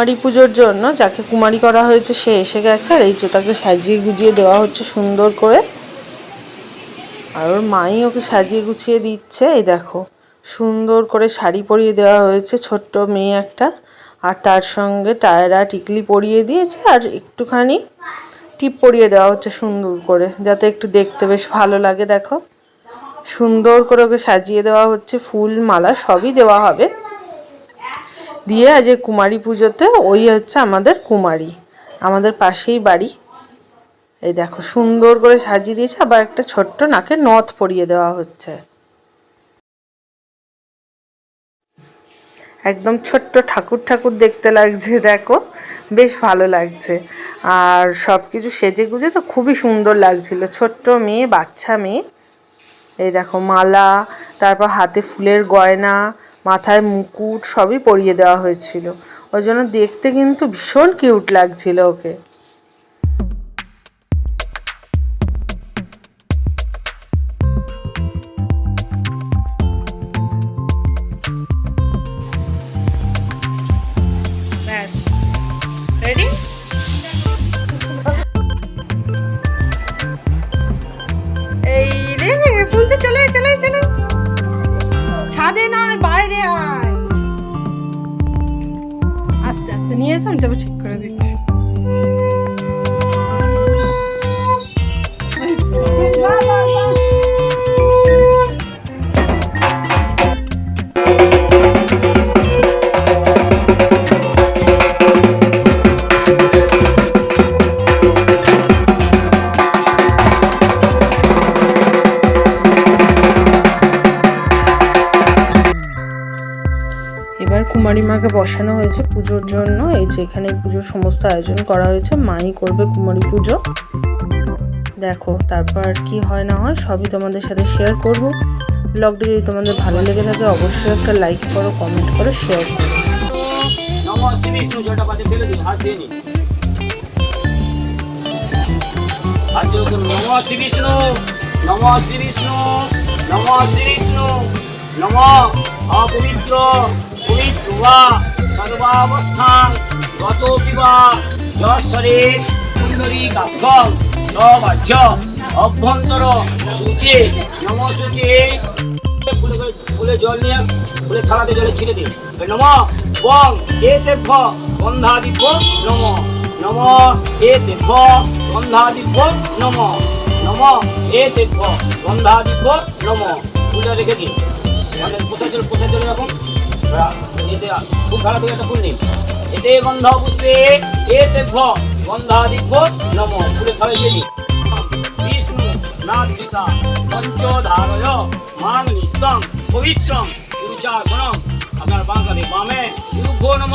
কুমারী পুজোর জন্য যাকে কুমারী করা হয়েছে, সে এসে গেছে আর এই যে তাকে সাজিয়ে গুজিয়ে দেওয়া হচ্ছে সুন্দর করে। আর ওর মাই ওকে সাজিয়ে গুছিয়ে দিচ্ছে, এই দেখো। সুন্দর করে শাড়ি পরিয়ে দেওয়া হয়েছে, ছোট্ট মেয়ে একটা। আর তার সঙ্গে টায়রা, টিকলি পরিয়ে দিয়েছে আর একটুখানি টিপ পরিয়ে দেওয়া হচ্ছে সুন্দর করে, যাতে একটু দেখতে বেশ ভালো লাগে, দেখো। সুন্দর করে ওকে সাজিয়ে দেওয়া হচ্ছে, ফুল, মালা সবই দেওয়া হবে। দিয়ে এই কুমারী পুজোতে ওই হচ্ছে আমাদের কুমারী। আমাদের পাশেই বাড়ি। এই দেখো, সুন্দর করে সাজিয়ে দিয়েছে, আবার একটা ছোট্ট নাকে নথ পরিয়ে দেওয়া হচ্ছে। একদম ছোট্ট ঠাকুর ঠাকুর দেখতে লাগছে, দেখো, বেশ ভালো লাগছে। আর সব কিছু সেজে গুজে তো খুবই সুন্দর লাগছিল। ছোট্ট মেয়ে, বাচ্চা মেয়ে। এই দেখো, মালা, তারপর হাতে ফুলের গয়না মাথায় মুকুট সবই পরিয়ে দেওয়া হয়েছিল। ওই জন্য দেখতে কিন্তু ভীষণ কিউট লাগছিল ওকে। আস্তে আস্তে নিয়ে আমি তবে ঠিক করে দিচ্ছি। এবার কুমারী মাকে বসানো হয়েছে পুজোর জন্য। এই যে এখানে পুজোর সমস্ত আয়োজন করা হয়েছে। মাই করবে কুমারী পুজো। দেখো, তারপর কি হয় না হয়, সবই তোমাদের সাথে শেয়ার করব। ব্লগটি যদি তোমাদের ভালো লেগে থাকে, অবশ্যই একটা লাইক করো কমেন্ট করো শেয়ার করো। নম শ্রী বিষ্ণু নম শ্রী বিষ্ণু। নম, অপবিত্র। পবিত্র বা সর্বাবস্থান গত বিবা যশ্বরের কুন্দরী কাক্ষম সবাহ্য অভ্যন্তর সূচে নম সূচে ফুলে ফুলে জল নিয়ে ফুলে থালাতে জলে ছিঁড়ে দিন। নম, বং, এ দেব গন্ধাদিব্য, নম। নম, এ দেব গন্ধাদিব্য, নম। নম, এ দেব গন্ধাদিব্য, নম। ফুলে রেখে দিন। মানে পোষা জল এরকম এতে ফুল থালা থেকে একটা ফুল নিন এতে গন্ধ পুষ্পে এ দেব গন্ধাদিব্য নম ফুলে থালা দিয়ে দিন বিষ্ণু, নাচিতা, পঞ্চধারয় মান নিত্যং, পবিত্রং গুরুচাসনম আপনার বাঁ কাঁধে বামে গুরুভ্যো নম,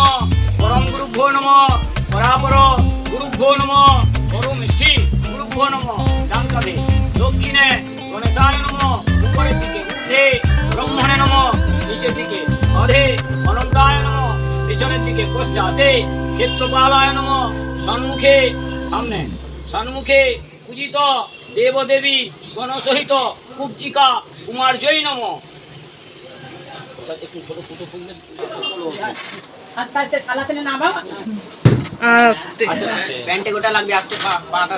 পরম গুরুভ্যো নম, পরাপর গুরুভ্যো দক্ষিণে গণেশায় নম, উপরের দিকে ঊর্ধ্বে ব্রহ্মণে নম। নিচের দিকে অধে অনন্তায় নম। পিছনের দিকে পশ্চাতে ক্ষেত্রপালায় নম। সম্মুখে সামনে সম্মুখে পূজিত দেবদেবী গণসহিত কুবচিকা কুমার জয় নম একটু ছোট ফুটো ফুল আস্তে আস্তে থালা নামাও। আস্তে। প্যান্টে গোটা লাগবে পাটা।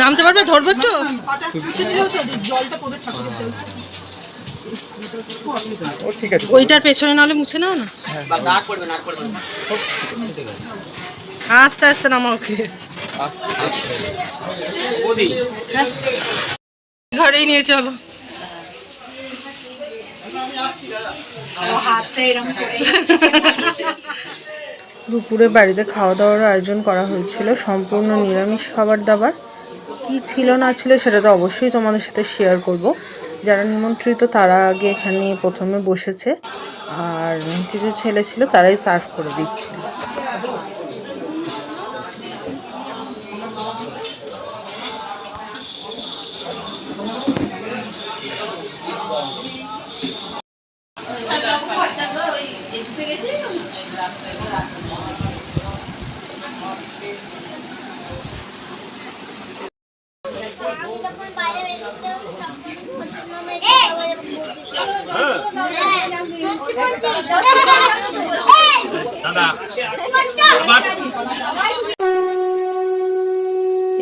নামতে পারবে? ধরবো তো। পেছনে নাহলে মুছে নাও না। বাস আর পড়বে না আর পড়বে না। আস্তে আস্তে নামাও ওকে। ঘরেই নিয়ে চলো। দুপুরে বাড়িতে খাওয়া দাওয়ার আয়োজন করা হয়েছিল সম্পূর্ণ নিরামিষ খাবার দাবার। কি ছিল না ছিল সেটা তো অবশ্যই তোমাদের সাথে শেয়ার করব। যারা নিমন্ত্রিত, তারা আগে এখানে প্রথমে বসেছে। আর কিছু ছেলে ছিল, তারাই সার্ভ করে দিচ্ছিল।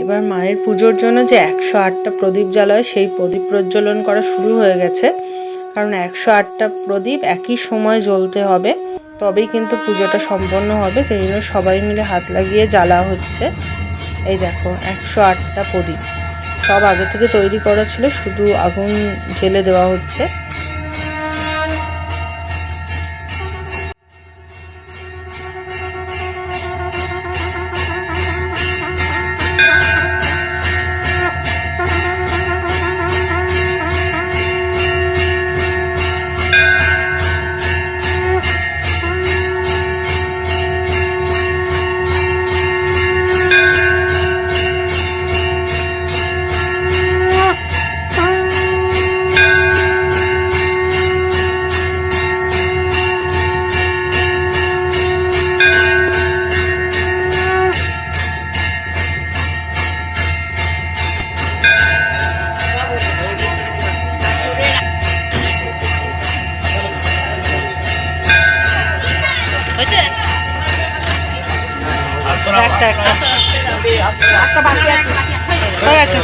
এবার মায়ের পুজোর জন্য যে একশো আটটা প্রদীপ জ্বালায়, সেই প্রদীপ প্রজ্বলন করা শুরু হয়ে গেছে। কারণ একশো আটটা প্রদীপ একই সময় জ্বলতে হবে, তবেই কিন্তু পুজোটা সম্পন্ন হবে। সেই জন্য সবাই মিলে হাত লাগিয়ে জ্বালা হচ্ছে। এই দেখো, একশো আটটা প্রদীপ। সব আগে থেকে তৈরি করা ছিল, শুধু আগুন জেলে দেওয়া হচ্ছে। একটা একটা। হয়ে গেছে।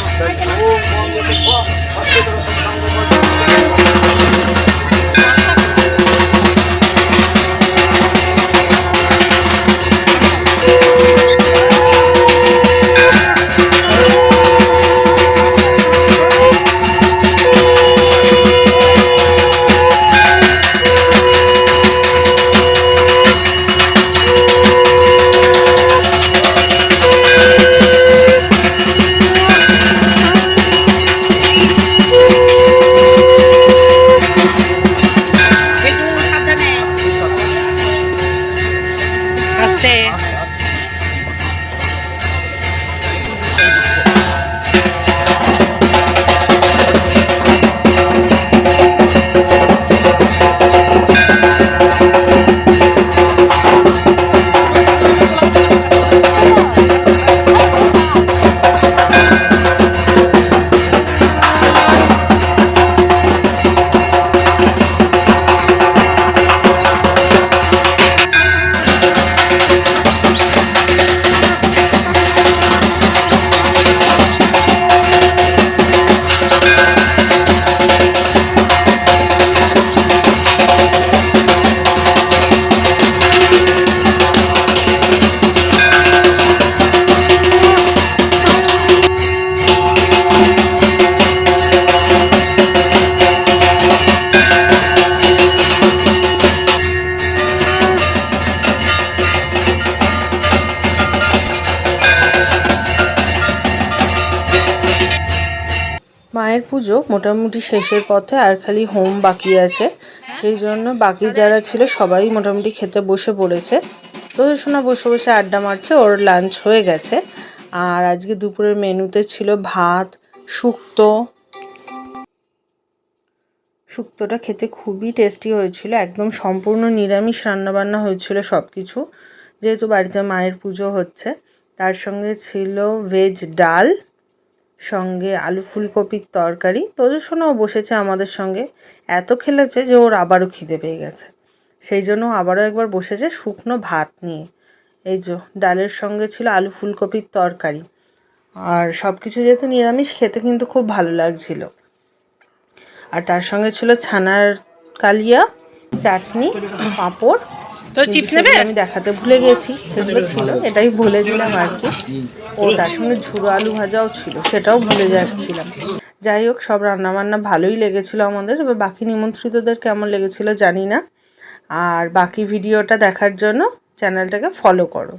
মায়ের পুজো মোটামুটি শেষের পথে আর খালি হোম বাকি আছে। সেই জন্য বাকি যারা ছিল সবাই মোটামুটি খেতে বসে পড়েছে। তোদের শোনা বসে বসে আড্ডা মারছে, ওর লাঞ্চ হয়ে গেছে। আর আজকে দুপুরের মেনুতে ছিল ভাত, শুক্তো। শুক্তোটা খেতে খুবই টেস্টি হয়েছিল, একদম সম্পূর্ণ নিরামিষ রান্নাবান্না হয়েছিল সব কিছু যেহেতু বাড়িতে মায়ের পুজো হচ্ছে, তার সঙ্গে ছিল ভেজ ডাল। সঙ্গে আলু ফুলকপির তরকারি। শোনাও বসেছে আমাদের সঙ্গে। এত খেলেছে যে ওর আবারও খিদে পেয়ে গেছে। সেই জন্য আবারও একবার বসেছে শুকনো ভাত নিয়ে। এই যে, ডালের সঙ্গে ছিল আলু ফুলকপির তরকারি। আর সব কিছু যেহেতু নিরামিষ, খেতে কিন্তু খুব ভালো লাগছিল। আর তার সঙ্গে ছিল ছানার কালিয়া, চাটনি, পাঁপড়। তো চিপস নেবে? আমি দেখাতে ভুলে গেছি সেগুলো ছিল এটাই ভুলে দিলাম আর কি। ও তার সঙ্গে ঝুড়ো আলু ভাজাও ছিল সেটাও ভুলে যাচ্ছিলাম। যাই হোক সব রান্নাবান্না ভালোই লেগেছিল আমাদের এবার বাকি নিমন্ত্রিতদের কেমন লেগেছিল জানি না। আর বাকি ভিডিওটা দেখার জন্য চ্যানেলটাকে ফলো করো।